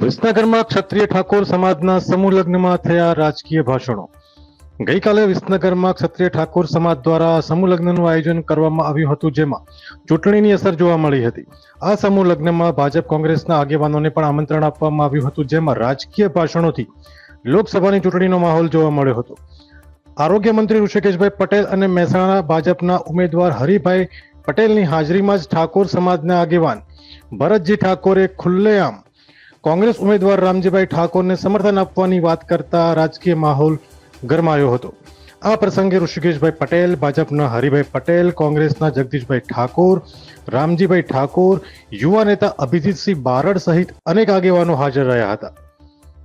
વિસનગરમાં ક્ષત્રિય ઠાકોર સમાજના સમૂહ લગ્નમાં થયા રાજકીય ભાષણો. ગઈકાલે વિસનગરમાં ક્ષત્રિય ઠાકોર સમાજ દ્વારા સમૂહ લગ્નનું આયોજન કરવામાં આવ્યું હતું, જેમાં ચૂંટણીની અસર જોવા મળી હતી. આ સમૂહ લગ્નમાં ભાજપ કોંગ્રેસના આગેવાનોને પણ આમંત્રણ આપવામાં આવ્યું હતું, જેમાં રાજકીય ભાષણોથી લોકસભાની ચૂંટણીનો માહોલ જોવા મળ્યો હતો. આરોગ્ય મંત્રી ઋષિકેશભાઈ પટેલ અને મહેસાણા ભાજપના ઉમેદવાર હરિભાઈ પટેલની હાજરીમાં જ ઠાકોર સમાજના આગેવાન ભરતજી ઠાકોરે ખુલ્લેઆમ કોંગ્રેસ ઉમેદવાર રામજીભાઈ ઠાકોરને સમર્થન આપવાની વાત કરતા રાજકીય માહોલ ગરમાયો હતો. આ પ્રસંગે ઋષિકેશભાઈ પટેલ, ભાજપના હરિભાઈ પટેલ, કોંગ્રેસના જગદીશભાઈ ઠાકોર, રામજીભાઈ ઠાકોર, યુવા નેતા અભિજીતસિંહ બારડ સહિત અનેક આગેવાનો હાજર રહ્યા હતા.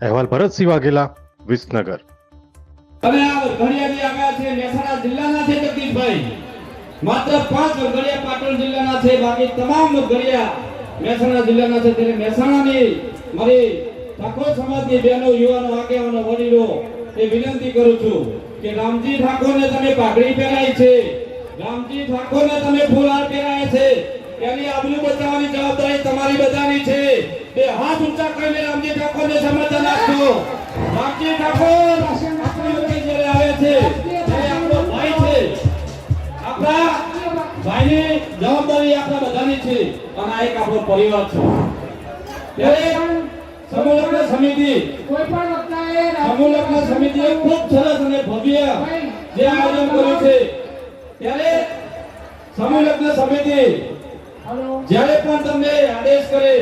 અહેવાલ ભરતસિંહ વાઘેલા, વિસનગર. અને આ વરઘડિયા આવ્યા છે મહેસાણા જિલ્લાના છે જગદીશભાઈ. માત્ર પાંચ ઘડિયા પાટણ જિલ્લાના છે. બાકી તમામ ઘડિયા મહેસાણા જિલ્લાના છે. ત્યારે મહેસાણાની મારી ઠાકોર સમાજની બહેનો યુવાનો, આગેવાનો, વડીલો, એ વિનંતી કરું છું કે રામજી ઠાકોરને તમે પાઘડી પહેરાય છે. રામજી ઠાકોરને તમે ફૂલહાર પહેરાય છે. એની આબરૂ બચાવવાની જવાબદારી તમારી બધાની છે. બે હાથ ઊંચા કરીને રામજી ઠાકોરને સમર્થન આપજો. રામજી ઠાકોર આવે છે આપણો ભાઈ છે. આપણા ભાઈની જવાબદારી આપણા બધાની છે. અને આ એક આપણો પરિવાર છે. ત્યારે સમૂહ સમિતિ. કોઈ પણ વક્તાએ સમૂહ લગ્ન સમિતિએ ખૂબ સરસ અને ભવ્ય જે આયોજન કર્યું છે. ત્યારે સમૂહ લગ્ન સમિતિ જ્યારે પણ તમને આદેશ કરે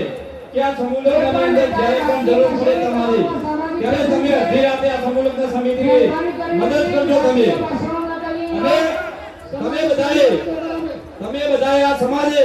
કે આ સમૂહ લગ્ન અંદર જ્યારે પણ જરૂર પડે તમારી ત્યારે તમે અડધી રાતે આ સમૂહ લગ્ન સમિતિને મદદ કરજો તમે. અને તમે બધાએ તમે બધાએ આ સમાજે